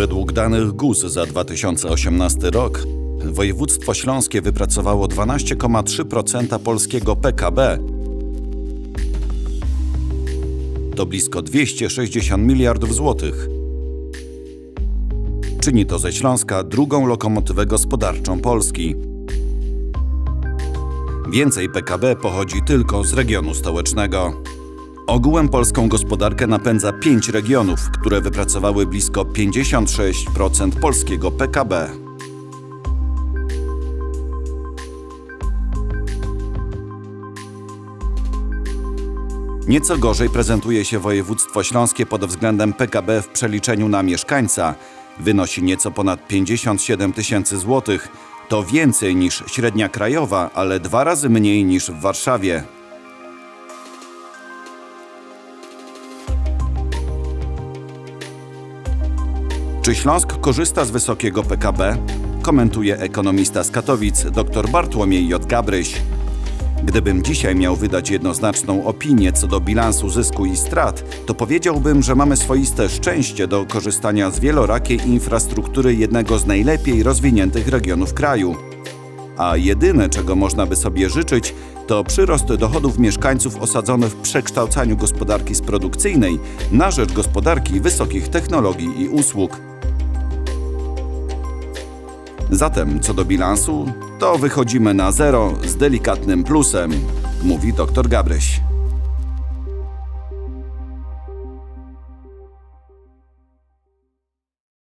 Według danych GUS za 2018 rok województwo śląskie wypracowało 12,3% polskiego PKB. To blisko 260 miliardów złotych. Czyni to ze Śląska drugą lokomotywę gospodarczą Polski. Więcej PKB pochodzi tylko z regionu stołecznego. Ogółem polską gospodarkę napędza pięć regionów, które wypracowały blisko 56% polskiego PKB. Nieco gorzej prezentuje się województwo śląskie pod względem PKB w przeliczeniu na mieszkańca. Wynosi nieco ponad 57 tysięcy złotych. To więcej niż średnia krajowa, ale dwa razy mniej niż w Warszawie. Czy Śląsk korzysta z wysokiego PKB? Komentuje ekonomista z Katowic dr Bartłomiej J. Gabryś. Gdybym dzisiaj miał wydać jednoznaczną opinię co do bilansu zysku i strat, to powiedziałbym, że mamy swoiste szczęście do korzystania z wielorakiej infrastruktury jednego z najlepiej rozwiniętych regionów kraju. A jedyne, czego można by sobie życzyć, to przyrost dochodów mieszkańców osadzony w przekształcaniu gospodarki z produkcyjnej na rzecz gospodarki wysokich technologii i usług. Zatem co do bilansu, to wychodzimy na zero z delikatnym plusem, mówi dr Gabryś.